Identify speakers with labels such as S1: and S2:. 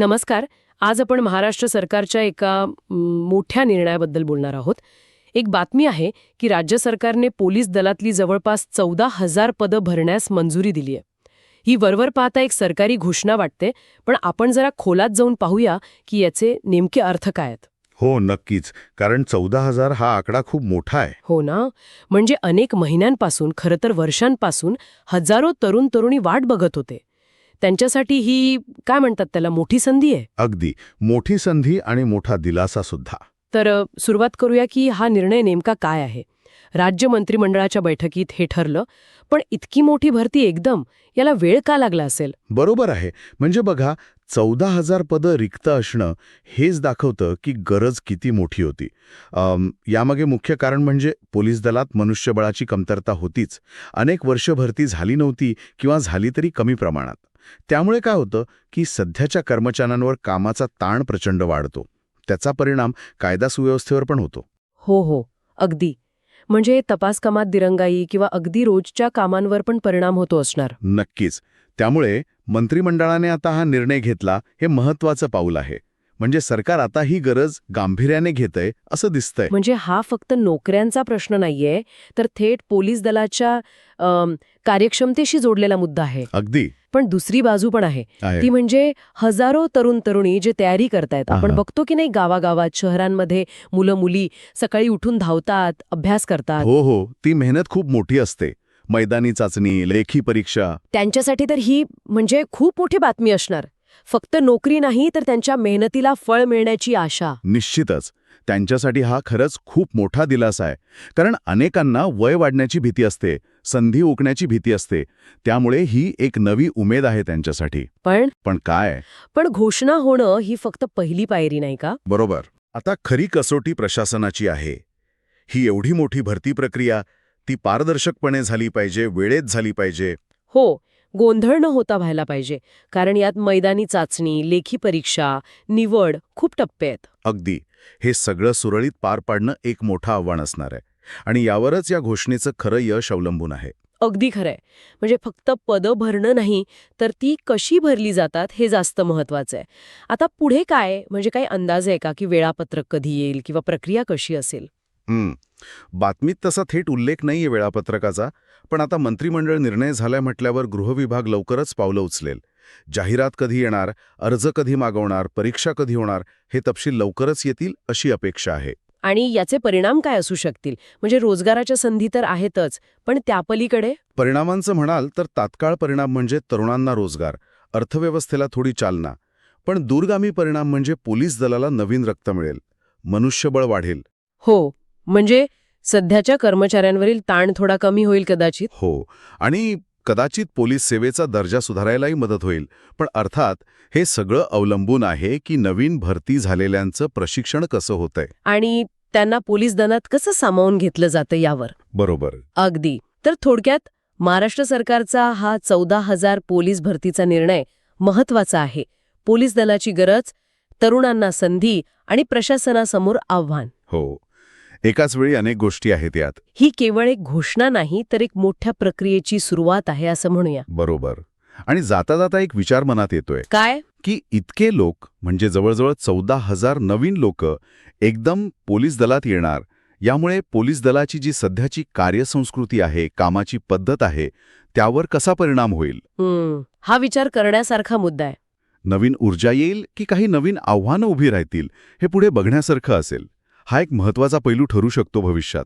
S1: नमस्कार. आज आपण महाराष्ट्र सरकारच्या एका मोठ्या निर्णयाबद्दल बोलणार आहोत. एक बातमी आहे की राज्य सरकारने पोलीस दलातली जवळपास चौदा हजार पदं भरण्यास मंजुरी दिली आहे. ही वरवर पाहता एक सरकारी घोषणा वाटते पण आपण जरा खोलात जाऊन पाहूया की याचे नेमके अर्थ काय आहेत.
S2: हो नक्कीच. कारण चौदा हजार हा आकडा खूप मोठा आहे.
S1: हो ना? म्हणजे अनेक महिन्यांपासून खरं तर वर्षांपासून हजारो तरुण तरुणी वाट बघत होते. त्यांच्यासाठी ही काय म्हणतात त्याला मोठी संधी आहे?
S2: अगदी. मोठी संधी आणि मोठा दिलासा सुद्धा.
S1: तर सुरुवात करूया की हा निर्णय नेमका काय आहे? राज्य मंत्रिमंडळाच्या बैठकीत हे ठरलं पण इतकी मोठी भरती एकदम याला वेळ का लागला असेल?
S2: बरोबर आहे. म्हणजे बघा चौदा हजार पदं रिक्त असणं हेच दाखवतं की गरज किती मोठी होती. यामागे मुख्य कारण म्हणजे पोलीस दलात मनुष्यबळाची कमतरता होतीच. अनेक वर्ष भरती झाली नव्हती किंवा झाली तरी कमी प्रमाणात. त्यामुळे काय होतं की सध्याच्या कर्मचाऱ्यांवर कामाचा ताण प्रचंड वाढतो. त्याचा परिणाम कायदा सुव्यवस्थेवर पण होतो.
S1: हो हो. अगदी. म्हणजे तपास कामात दिरंगाई किंवा अगदी रोजच्या कामांवर पण परिणाम होतो असणार.
S2: नक्कीच. त्यामुळे मंत्रिमंडळाने आता हा निर्णय घेतला हे महत्वाचं पाऊल आहे. म्हणजे सरकार आता ही गरज गांभीर्याने घेतंय असं दिसतंय.
S1: म्हणजे हा फक्त नोकऱ्यांचा प्रश्न नाहीये तर थेट पोलीस दलाच्या कार्यक्षमतेशी जोडलेला मुद्दा आहे.
S2: अगदी.
S1: पण दुसरी बाजू पण आहे. ती म्हणजे हजारो तरुण तरुणी जे तयारी करतायत. आपण. बघतो की नाही गावागावात शहरांमध्ये मुलं मुली सकाळी उठून धावतात अभ्यास करतात.
S2: हो हो. ती मेहनत खूप मोठी असते. मैदानी चाचणी लेखी परीक्षा.
S1: त्यांच्यासाठी तर ही म्हणजे खूप मोठी बातमी असणार. फक्त नोकरी नाही तर त्यांच्या मेहनतीला फळ मिळण्याची आशा.
S2: निश्चितच. त्यांच्यासाठी हा खरंच खूप मोठा दिलासा आहे. कारण अनेकांना वय वाढण्याची भीती असते संधी उकण्याची भीती असते. त्यामुळे ही एक नवी उमेद आहे त्यांच्यासाठी.
S1: पण?
S2: पण काय?
S1: पण घोषणा होणं ही फक्त पहिली पायरी नाही का?
S2: बरोबर. आता खरी कसोटी प्रशासनाची आहे. ही एवढी मोठी भरती प्रक्रिया ती पारदर्शकपणे झाली पाहिजे वेळेत झाली पाहिजे.
S1: हो गोंधळ न होता व्हायला पाहिजे. कारण यात मैदानी चाचणी लेखी परीक्षा निवड खूप टप्पे आहेत.
S2: अगदी. हे सगळं सुरळीत पार पाडणं एक मोठं आव्हान असणार आहे. आणि यावरच या घोषणेचं खरं यश अवलंबून आहे.
S1: अगदी खरंय. म्हणजे फक्त पदं भरणं नाही तर ती कशी भरली जातात हे जास्त महत्वाचं आहे. आता पुढे काय? म्हणजे काही अंदाज आहे का की वेळापत्रक कधी येईल किंवा प्रक्रिया कशी असेल.
S2: बातमीत तसा थेट उल्लेख नाहीये वेळापत्रकाचा पण आता मंत्रिमंडळ निर्णय झालाय म्हटल्यावर गृहविभाग लवकरच पावलं उचलेल. जाहिरात कधी येणार अर्ज कधी मागवणार परीक्षा कधी होणार हे तपशील लवकरच येतील अशी अपेक्षा आहे.
S1: आणि याचे परिणाम काय असू शकतील? म्हणजे रोजगाराच्या संधी तर आहेतच पण त्यापलीकडे?
S2: परिणामांचं म्हणाल तर तात्काळ परिणाम म्हणजे तरुणांना रोजगार अर्थव्यवस्थेला थोडी चालना पण दूरगामी परिणाम म्हणजे पोलीस दलाला नवीन रक्त मिळेल मनुष्यबळ वाढेल.
S1: हो. म्हणजे सध्याच्या कर्मचाऱ्यांवरील ताण थोडा कमी होईल कदाचित?
S2: हो. आणि कदाचित पोलीस सेवेचा दर्जा सुधारायलाही मदत होईल. पण अर्थात हे सगळं अवलंबून आहे की नवीन भरती झालेल्यांचं प्रशिक्षण कसं होतंय?
S1: आणि त्यांना पोलीस दलात कसं सामावून घेतलं जातं यावर?
S2: बरोबर.
S1: अगदी. तर थोडक्यात महाराष्ट्र सरकारचा हा चौदा हजार पोलीस भरतीचा निर्णय महत्त्वाचा आहे. पोलीस दलाची गरज तरुणांना संधी आणि प्रशासनासमोर आव्हान.
S2: हो. एकाच वेळी अनेक गोष्टी आहेत यात.
S1: ही केवळ एक घोषणा नाही तर एक मोठ्या प्रक्रियेची सुरुवात आहे असं म्हणूया.
S2: बरोबर. आणि जाता जाता एक विचार मनात येतोय.
S1: काय?
S2: की इतके लोक म्हणजे जवळजवळ चौदा हजार नवीन लोक एकदम पोलीस दलात येणार. यामुळे पोलीस दलाची जी सध्याची कार्यसंस्कृती आहे कामाची पद्धत आहे त्यावर कसा परिणाम होईल?
S1: हा विचार करण्यासारखा मुद्दा आहे.
S2: नवीन ऊर्जा येईल की काही नवीन आव्हानं उभी राहतील हे पुढे बघण्यासारखं असेल. हा एक महत्त्वाचा पैलू ठरू शकतो भविष्यात.